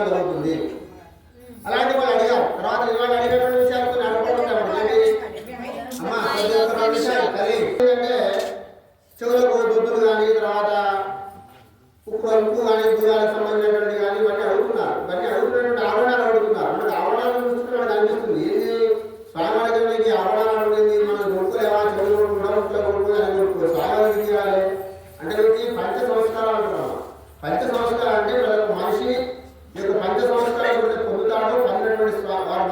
ప్రయోజనం కలుగుతుంది అలాంటి వాళ్ళు అడిగారు. తర్వాత ఇవాళ అడిగినటువంటి విషయాలు కొన్ని అనుకుంటున్నామండి అమ్మా విషయాలు అంటే చెవులకు దుద్దులు కానీ తర్వాత ఉప్పు ఉప్పు కానీ దూరాలకు సంబంధించిన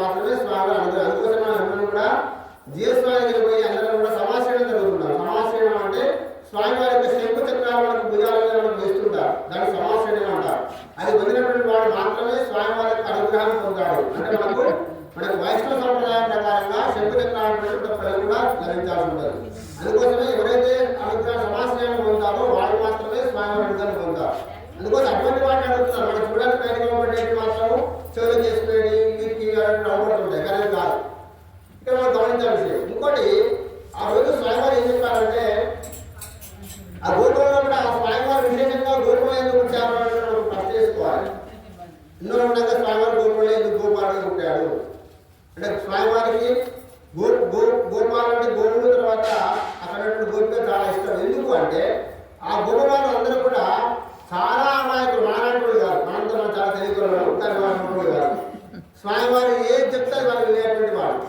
మాత్రమే స్వామి అందరూ అందుకోసం అందరూ కూడా జీవస్వామి దగ్గర పోయి అందరూ కూడా సమాశ్రయం జరుగుతున్నారు సమాశ్రయం అంటే స్వామి వారి యొక్క శంకు చక్రాలను భుజాలను మనం వేస్తుంటారు. దాన్ని సమాశ్రయం అంటారు. అది పొందినటువంటి వాడు మాత్రమే స్వామి వారి యొక్క అనుగ్రహం పొందాడు అంటే మనకు మనకు వైష్ణవ సంప్రదాయం ప్రకారంగా శంకు చక్రాలను కూడా ధరించాల్సి ఉంటుంది. అందుకోసమే ఇక్కడ మనం గమనించాల్సి ఇంకోటి ఆ రోజు స్వామివారు ఏం చెప్పారంటే ఆ గోపురంలో కూడా ఆ స్వామివారు విశేషంగా గోపురం ఎందుకు వచ్చారు అనేది మనం ప్రశ్న చేసుకోవాలి ఇందులో ఉండగా స్వామివారు గోకులం ఎందుకు గోపాలుగా ఉంటాడు అంటే స్వామివారికి గో గో గోపాలంటే అంటే తర్వాత అక్కడ గోపిక చాలా ఇష్టం. ఎందుకు అంటే ఆ గోపాలు అందరూ కూడా చాలా అమాయకులు మానాడుకులు కాదు మనంతా మనం చాలా తెలియకున్నాడు కానీ వాళ్ళు కాదు స్వామివారు ఏది చెప్తే వాళ్ళు వినేటువంటి వాడు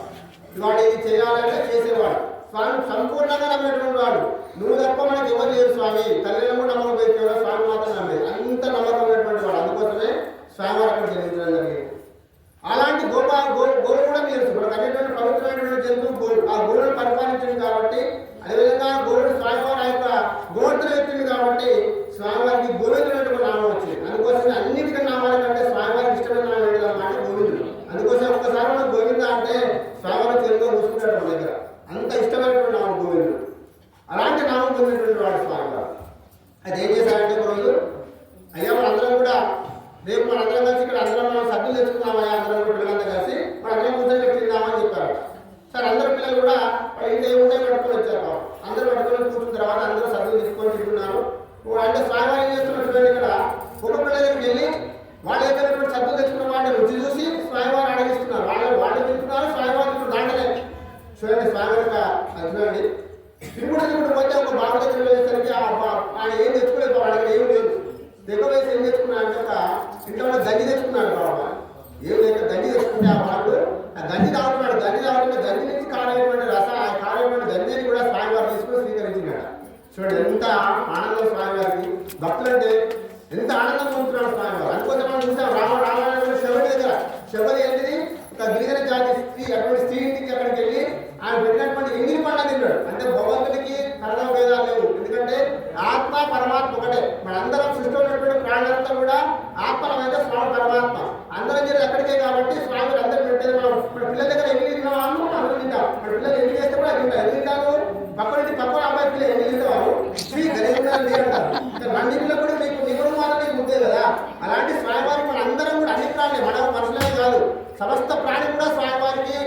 వాడు ఇది చేయాలంటే చేసేవాడు స్వామి సంపూర్ణంగా నమ్మేటువంటి వాడు. నువ్వు తప్ప మనకి ఎవరు లేరు స్వామి. తల్లిదండ్రులు కూడా నమ్మకం పెట్టేవాడు స్వామి మాత్రం నమ్మేది అంత నమ్మకం ఉన్నటువంటి వాడు. అందుకోసమే స్వామివారు అక్కడ జన్మించడం జరిగింది. అలాంటి గోపా గోలు గోవు కూడా తెలుసు మనకు అనేటువంటి పవిత్రమైనటువంటి జంతువు గోలు ఆ గోలను పరిపాలించింది కాబట్టి అదేవిధంగా గోవుడు స్వామివారి యొక్క గోత్రం ఎత్తింది కాబట్టి స్వామివారి గోవిందుడు నామం వచ్చింది అందుకోసం అన్నిటికీ నామాల కంటే స్వామివారికి ఇష్టమైన నామం ఏంటి అన్నమాట గోవిందుడు అందుకోసం ఒక్కసారి మనం గోవింద అంటే స్వామివారి తెలుగులో కూర్చుంటాడు మన దగ్గర అంత ఇష్టమైనటువంటి నామం గోవిందుడు అలాంటి నామం పొందినటువంటి వాడు స్వామివారు అది ఏం చేశారంటే ఒక రోజు అయ్యా మనందరం కూడా రేపు మనందరం కలిసి ఇక్కడ అందరం మనం సభ్యులు తెచ్చుకున్నామయ్యా అందరం కూడా పిల్లలంతా కలిసి మనందరం కూర్చొని ఇక్కడ తిందామని చెప్పారు. సరే అందరు పిల్లలు కూడా ఇంట్లో ఏముంటాయి పట్టుకొని వచ్చారు పాపం. అందరూ పట్టుకొని కూర్చున్న తర్వాత అందరూ సభ్యులు తీసుకొని తింటున్నారు. అంటే స్వామి ఏం చేస్తున్నారు ఇక్కడ? ఒక పిల్లలకి దగ్గరికి వెళ్ళి వాళ్ళ దగ్గర సభ్యులు తెచ్చుకున్న వాడిని రుచి చూసి స్వామివారు అడిగిస్తున్నారు. వాళ్ళు వాళ్ళు తింటున్నారు స్వామివారు ఇప్పుడు చూడండి స్వామి యొక్క అది చూడండి ఇప్పుడు ఇప్పుడు పోతే ఒక బాబు దగ్గర వెళ్ళేసరికి ఆయన ఏం తెచ్చుకోలేదు వాడి దగ్గర ఏం లేదు. దగ్గర వేసి ఏం తెచ్చుకున్నాడు అంటే ఒక ఇంట్లో దండి తెచ్చుకున్నాడు బాబా. ఏం లేక దండి తెచ్చుకుంటే ఆ బాబు ఆ దండి తాగుతున్నాడు. దండి తాగుతుంటే దండి నుంచి కారైనటువంటి రస ఆ కారైనటువంటి గంజిని కూడా స్వామివారు తీసుకుని స్వీకరించినాడు. చూడండి ఎంత ఆనందం స్వామివారికి. భక్తులు అంటే ఎంత ఆనందం పొందుతున్నాడు స్వామివారు. అందుకోసం మనం చూసాం రామ రామాయణ శబరి దగ్గర. శబరి ఏంటిది? ఒక గిరిజన జాతి స్త్రీ అటువంటి స్త్రీ ఇంటికి అక్కడికి వెళ్ళి ఆయన పెట్టినటువంటి ఎంగిలి పండ్ల తిన్నాడు అంటే భగవంతుడికి కర్ణ భేదాలు లేవు ఎందుకంటే ఆత్మ పరమాత్మ ఒకటే మనందరం సృష్టిలో ప్రాణులంతా కూడా ఆత్మలమైతే స్వామి పరమాత్మ. అందరం చేరి అక్కడికే కాబట్టి స్వామి అందరూ పెట్టేది మనం. మన పిల్లల దగ్గర ఎన్ని తిన్నాము అందరూ తింటాం మన పిల్లలు ఎన్ని చేస్తే కూడా తింటాం ఎన్ని తింటాను పక్కన పక్కన అబ్బాయి పిల్లలు ఎన్ని తింటారు? శ్రీ గణేశ్వరాలు లేదంటారు అన్నింటిలో కూడా మీకు నిగుడు మాత్రమే ముద్దే కదా. అలాంటి స్వామివారి మన అందరం కూడా అన్ని ప్రాణులే. మన మనుషులే కాదు. సమస్త ప్రాణి కూడా స్వామివారికి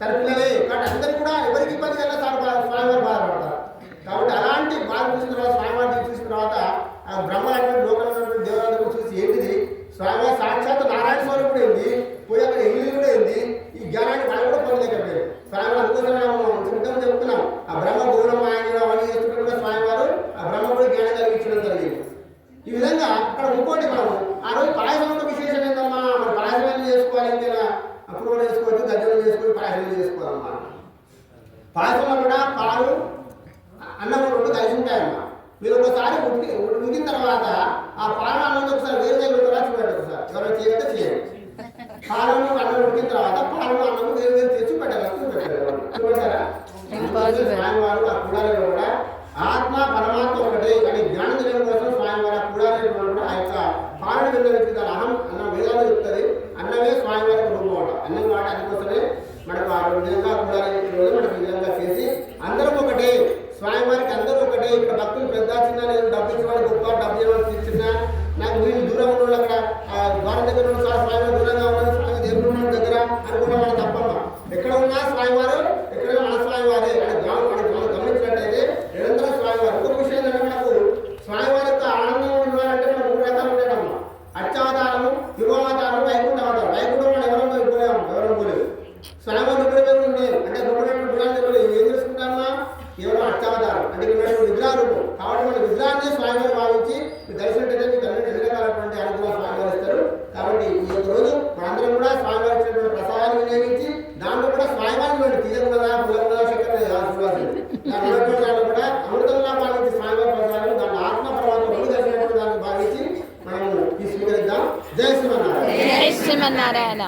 తన పిల్లలే. కాబట్టి అందరికీ కూడా ఎవరికి ఇబ్బంది కలిగినా స్వామి స్వామివారు బాధపడతారు కాబట్టి అలాంటి బాధ చూసిన తర్వాత స్వామివారిని చూసిన తర్వాత ఆ బ్రహ్మలైనటువంటి లోకమైనటువంటి దేవులందరూ చూసి ఏంటిది ఆయన చేత నారాయణ స్వామి కూడా ఏంది? పోయి అక్కడ ఎంగిలి కూడా ఏంది? ఈ జ్ఞానాన్ని వాళ్ళు కూడా పొందలేకపోయారు. స్వామివారు అందుకోసం మనం చింతన చెప్తున్నాం ఆ బ్రహ్మ దూరం ఆయన అవన్నీ చేస్తున్నట్టు కూడా స్వామివారు ఆ బ్రహ్మ కూడా జ్ఞానం కలిగించడం జరిగింది. ఈ విధంగా అక్కడ ఇంకోటి మనం ఆ రోజు పాయసం యొక్క విశేషం ఏంటమ్మా మనం పాయసం ఏం చేసుకోవాలి? ఇంకా అప్పుడు చేసుకోవచ్చు గజ్జలు చేసుకొని పాయసం చేసుకోవాలమ్మా? పాయసంలో కూడా పాలు అన్నం రెండు కలిసి ఉంటాయమ్మా. మీరు ఒకసారి ఉడికి ఉడికిన తర్వాత ఆ పాలు అన్నం ఒకసారి వేరు చేయగలుగుతారా చూడండి ఒకసారి ఎవరైనా చేయగలిగితే చేయండి. పాలను అన్నం ఉడికిన తర్వాత పాలను అన్నం వేరు వేరు తెచ్చి చూడంటారా. స్వామివారు ఆ కూడా ఆత్మ పరమాత్మ ఒకటే కానీ జ్ఞానం తెలియడం కోసం స్వామివారు ఆ కుడాలలో కూడా ఆ యొక్క పాలన వెళ్ళి దాని అహం అన్న వేదాలు చెప్తుంది అన్నమే స్వామివారికి రూపం అవడం అన్నం వాటి అందుకోసమే మనకు ఆ విధంగా కుడాలు మనకు ఈ విధంగా చేసి అందరం ఒకటే. స్వామివారికి అందరూ ఒకటే. ఇక్కడ భక్తులు పెద్ద చిన్న నేను డబ్బు వాళ్ళు గొప్ప డబ్బు ఇవ్వడం చిన్న నాకు వీళ్ళు దూరం ఉన్న అక్కడ వారి దగ్గర ఉన్న స్వామి దూరంగా ఉన్నది స్వామి దేవుడు ఉన్న దగ్గర అనుకున్న వాళ్ళు తప్పమ్మ ఎక్కడ ఉన్నా స్వామివారు ఎక్కడ మన స్వామివారే అని గ్రామం మనం మనం గమనించినట్టయితే నిరంతరం స్వామివారు ఇంకొక విషయం ఏంటంటే మనకు స్వామివారి యొక్క ఆనందం ఉండాలంటే మనం మూడు రకాలు ఉంటాయమ్మా అత్యావతారము యుగవతారం వైకుంఠ అవతారం వైకుంఠం మనం ఎవరో పోలేము ఎవరో పోలేదు స్వామివారి విగ్రహం ఉంది అంటే గొప్పటువంటి విగ్రహాలు తెలియదు ఏం చేసుకుంటామా కేవలం అత్యావతారం అంటే ఇక్కడ విగ్రహ రూపం కాబట్టి మన విగ్రహాన్ని స్వామివారు భావించి మీ దర్శనం మీకు అన్ని ఎన్ని రకాలటువంటి అనుగ్రహం స్వామివారు ఇస్తారు కాబట్టి ఈ యొక్క రోజు మనందరం కూడా స్వామివారి ఇచ్చినటువంటి ప్రసాదాన్ని వినియోగించి దాంట్లో కూడా స్వామివారిని మనం తీయకుండా పుల్లకుండా చక్కెర చూడాల్సింది దాని ఉన్నటువంటి కూడా అమృతంగా భావించి స్వామివారి ఆత్మ రెండు దాన్ని భావించి స్వీకరిద్దాం. జయ శ్రీమన్నారాయణ. శ్రీమన్నారాయణ.